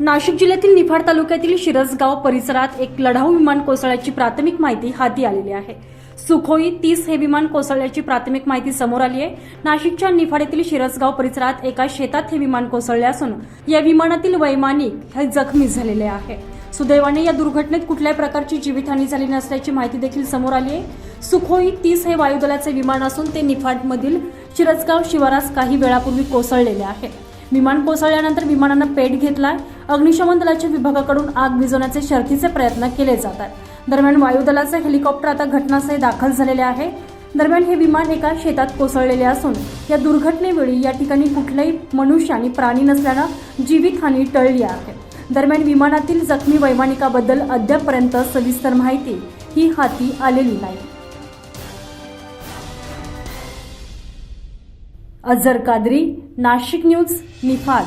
नाशिक जिल्ह्यातील निफाड तालुक्यातील शिरसगाव परिसरात एक लढाऊ विमान कोसळल्याची प्राथमिक माहिती हाती आलेली आहे. सुखोई तीस हे विमान कोसळल्याची प्राथमिक माहिती समोर आली आहे. नाशिकच्या निफाड येथील शिरसगाव परिसरात एका शेतात हे विमान कोसळले असून या विमानातील वैमानिक हे जखमी झालेले आहे. सुदैवाने या दुर्घटनेत कुठल्याही प्रकारची जीवितहानी झाली नसल्याची माहिती देखील समोर आली आहे. सुखोई तीस हे वायुदलाचे विमान असून ते निफाडमधील शिरसगाव शिवारास काही वेळापूर्वी कोसळलेले आहे. विमान कोसळल्यानंतर विमानानं पेट घेतला अग्निशमन दलाच्या विभागाकडून आग विझवण्याचे शर्थीचे प्रयत्न केले जात आहेत. दरम्यान वायुदलाचे हेलिकॉप्टर आता घटनास्थळी दाखल झालेले आहे. दरम्यान हे विमान एका शेतात कोसळलेले असून या दुर्घटनेवेळी या ठिकाणी कुठल्याही मनुष्य आणि प्राणी नसल्यानं जीवितहानी टळली आहे. दरम्यान विमानातील जखमी वैमानिकाबद्दल अद्यापपर्यंत सविस्तर माहिती ही हाती आलेली नाही. अझर कादरी नाशिक न्यूज निफाड.